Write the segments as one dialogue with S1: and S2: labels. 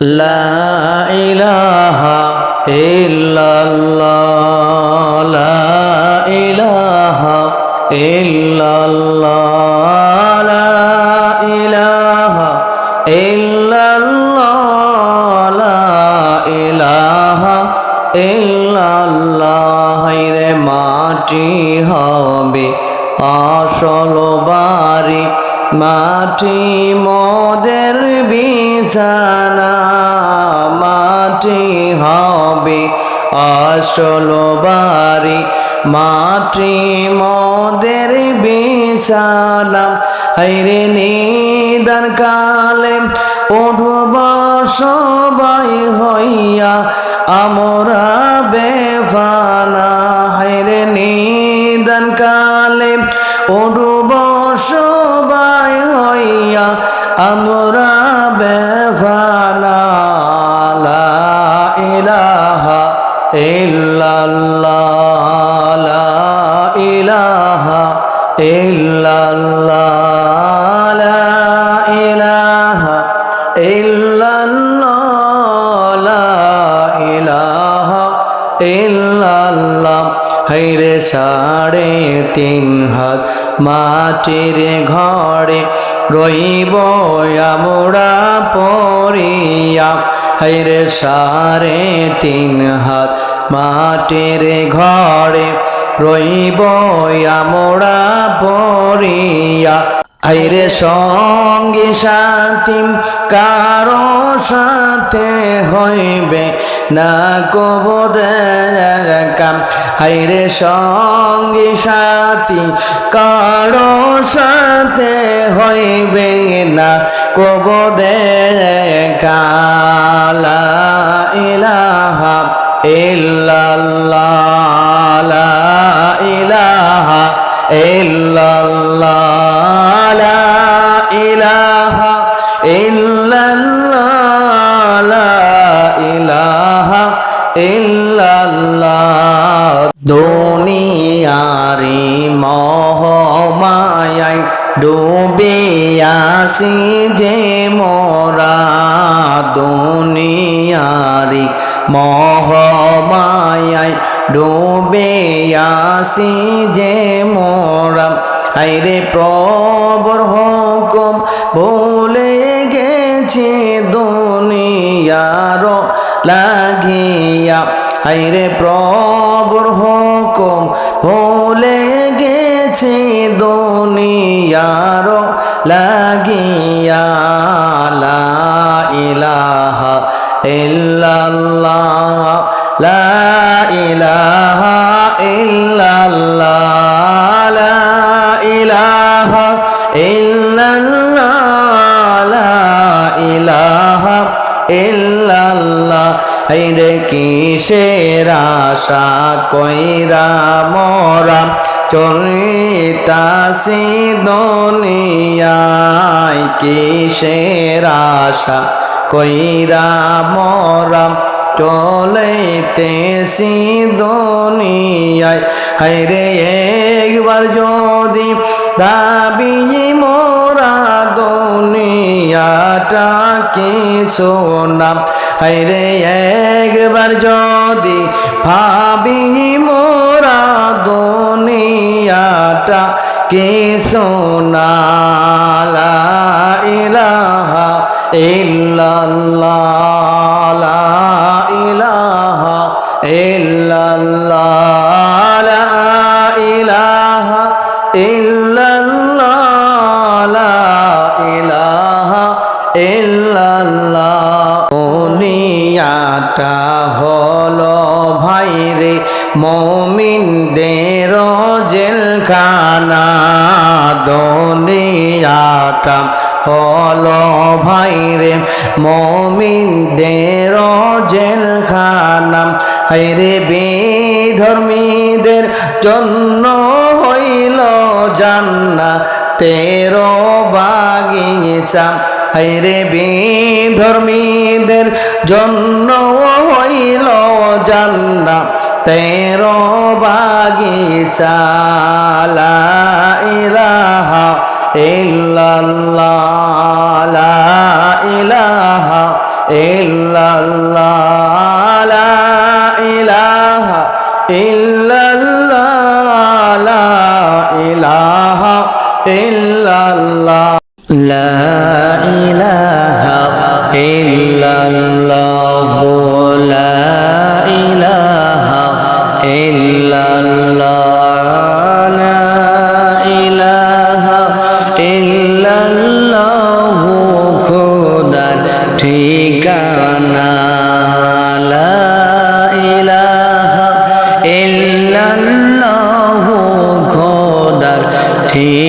S1: لا إله إلا الله لا إله إلا الله لا إله إلا الله لا إله إلا الله রে মাটি হবে আসল বাড়ি মাটি মদের বিছানা, মাটি হবে আসল বাড়ি। মাটি মদের বিছানা, হাইরে নিদান কালে উঠব সবাই হইয়া। আমরা মাটির ঘরে রইব আমরা পরিয়া হাইরে সাড়ে তিন হাত মাটির ঘরে রইব আমরা পরিয়া আইরে সঙ্গী সাথী কারও সাথে হইবে না কবদের কাম। হাইরে সঙ্গী সাথী, কারও সাথে হইবে না কবদের কালা ইলাহা ইল্লাল্লাহ, লা ইলাহা ইল্লাল্লাহ ইলাহা দুনিয়ারি মহমায়াই ডুবিয়াসি যে মোরা দুনিয়ারি মহমায়াই ডুবে আসি যে মোরা। আইরে প্রবর হুকুম বলে গেছে দুনিয়ার লাগিয়া। আইরে প্রবর হুকুম ভুলে গেছে দুনিয়ার লাগিয়া ইলাহা ইল্লাল্লাহ ইলাহা ইল্লাল্লাহ লা ইলাহা কিসের আশা কইরা মরা? চলিতাসি দুনিয়ায় কিসের আশা কইরা মরা? চলেতেছি দুনিয়ায় হাইরে একবার যদি দাবি মোরা দুনিয়াটা কিছু না। হাইরে একবার যদি ভাবি মোরা দুনিয়াটা কে না জেলখানা দুনিয়াটা হলো ভাইরে মমিনদের জেলখানা। হাইরে বেধর্মীদের জন্য হইল জান্না তেরো বাগিসা হাইরে বেধর্মীদের জন্য হইল জান্না তেরো বাগিসা লা ইলাহা ইল্লাল্লাহ, লা ইলাহা ইল্লাল্লাহ, লা ইলাহা ইল্লাল্লাহ, লা ইলাহা ইল্লাল্লাহ, লা ইলাহা ইল্লাল্লাহ। ঠিকানা ইলাহা ইল্লাল্লাহ খোদার ঠিকানা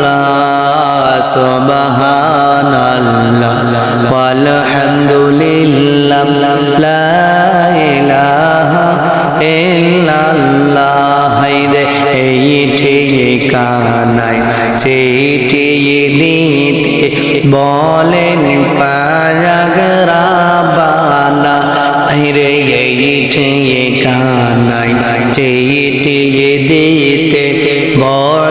S1: সুবহানাল্লাহ ওয়ালহামদুলিল্লাহ লা ইলাহা ইল্লাল্লাহ হায়রে এই ঠিকানায় চিঠিয়ে দিতে বলেন পারাগরাবানা রে এই ঠিকানায় চিঠিয়ে দিতে বলেন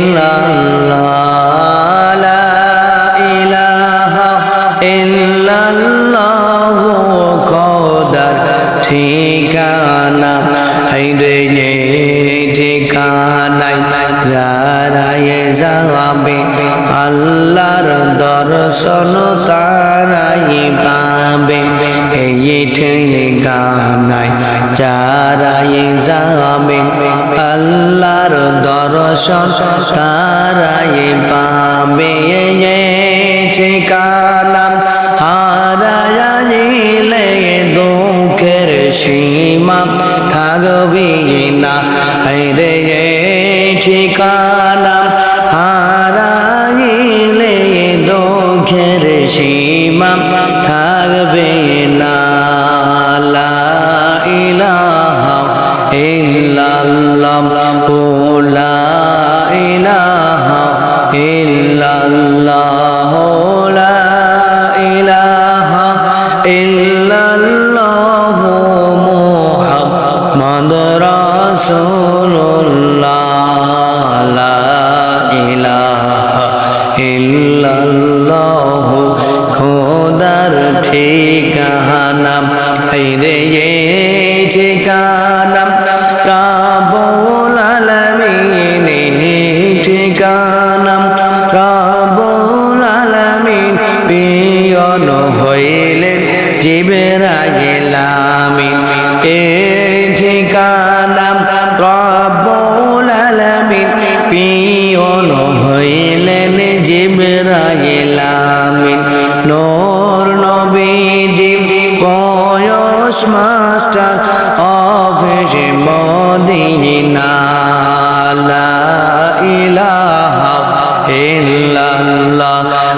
S1: দর্শন তারাই পাবে ঠিকানা হারাইলে দুঃখের সীমা থাকবি না। রে ঠিকানা আলামিন পিয়ন হইলেন জিবরাইল আমিন এ ঠিকানা রাবুল আলামিন পিয়ন হইলেন জিবরাইল আমিন নূর নবীজি বয়স মাস্টার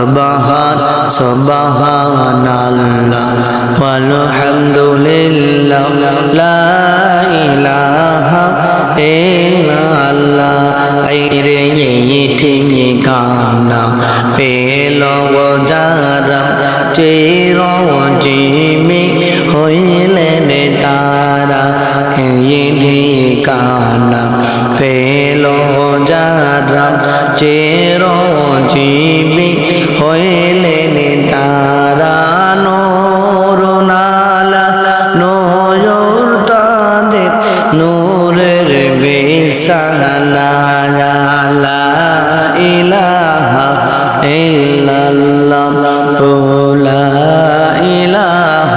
S1: সবাহার সবাহান আল্লাহ আলহামদুলিল্লাহ লা ইলাহা ইল্লাল্লাহ আইরে ঠিকানা পেল যারা চির জিমি হইলেন তারা এই ঠিকানা পেল যারা চির জিমি হইলেন তারা নালা নজর তাদের নূরের বেসানা ইলাহা ইল্লাল্লাহ ইলাহ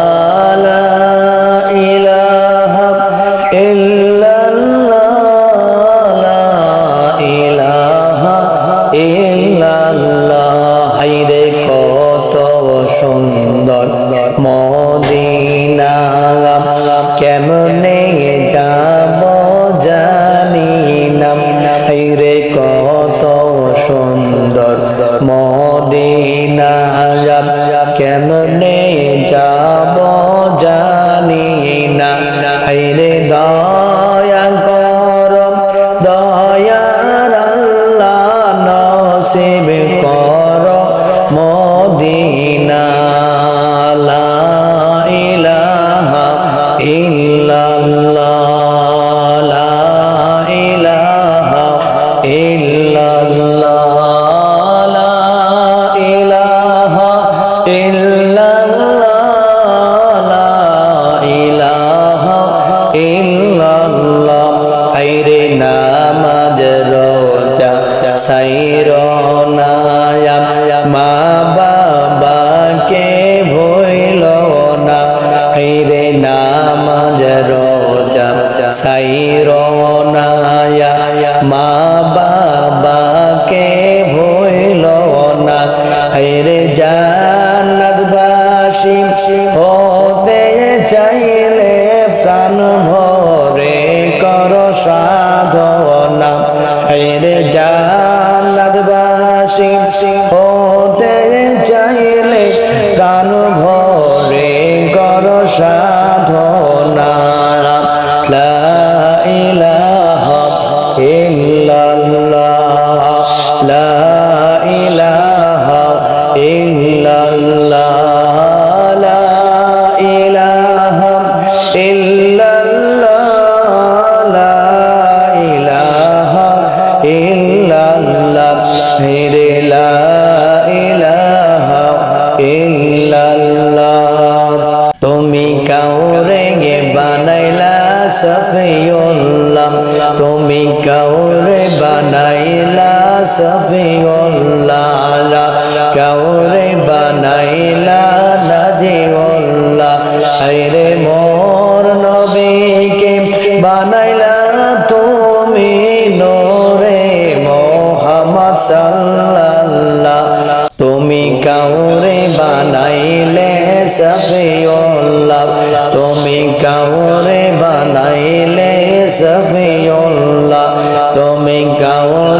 S1: إن তুমি কৌরে বানাইলা সফিউল্লাহ কৌরে বানাইলা নাজিউল্লাহ রে মোর নবীকে বানাইলা তুমি নোরে মোহাম্মদ সাল্লাল্লাহ। তুমি কৌরে বানাইলে সফিউল্লাহ তুমি কৌরে বানাইলে সবিউল্লাহ তুমি গাও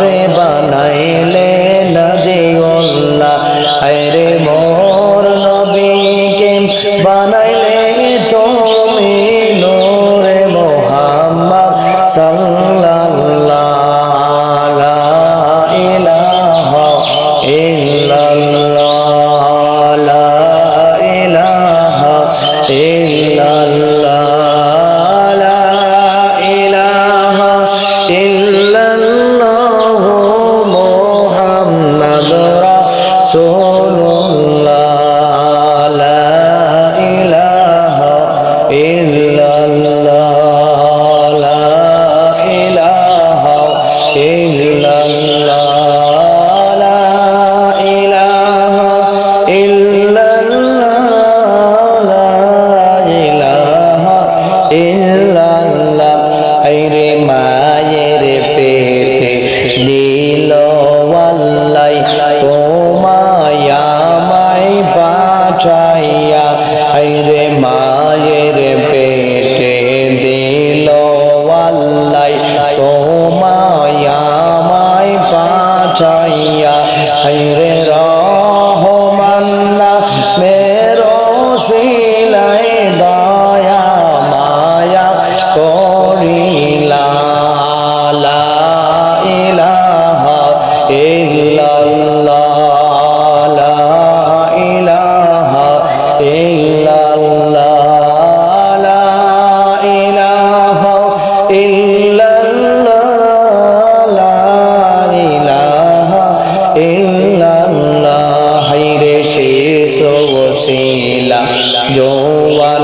S1: জোয়ান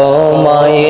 S1: Oh my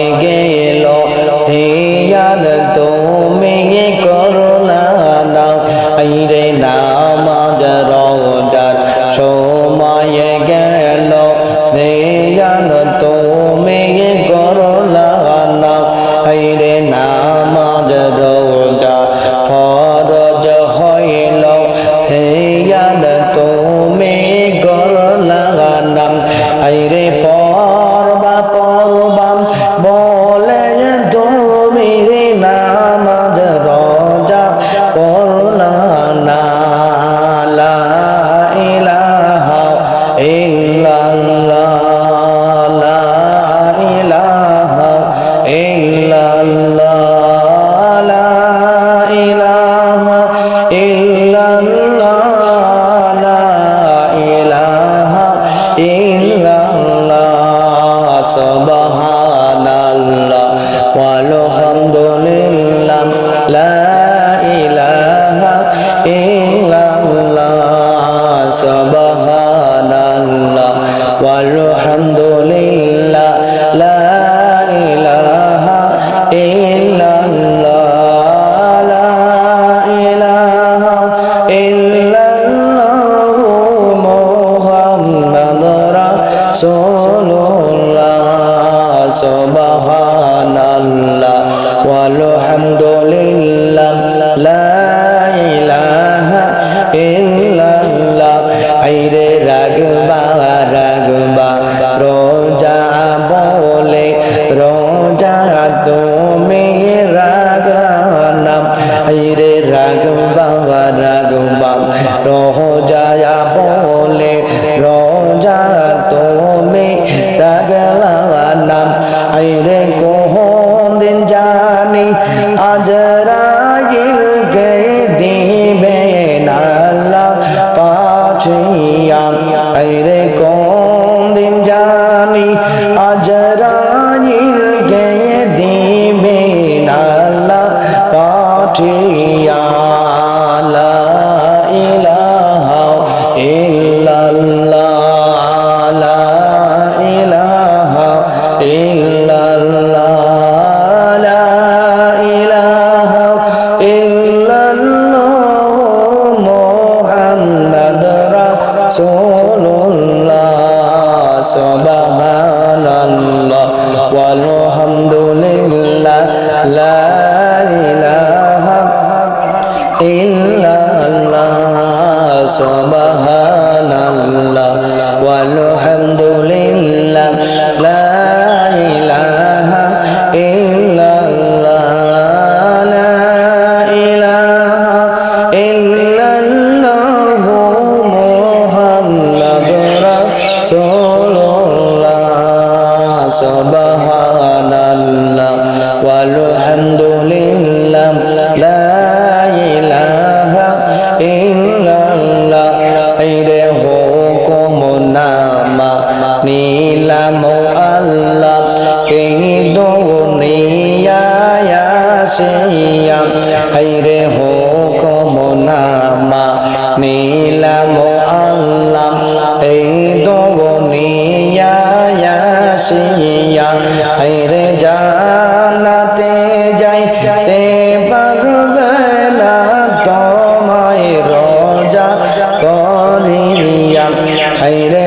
S1: হাইরে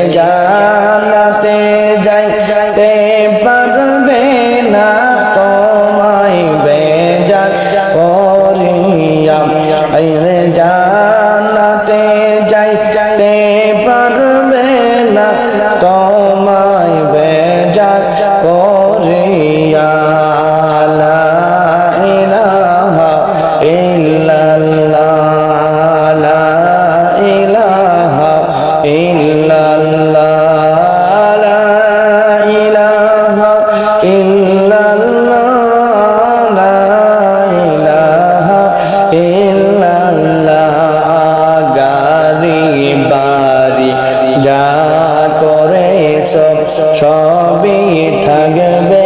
S1: সবই থাকবে।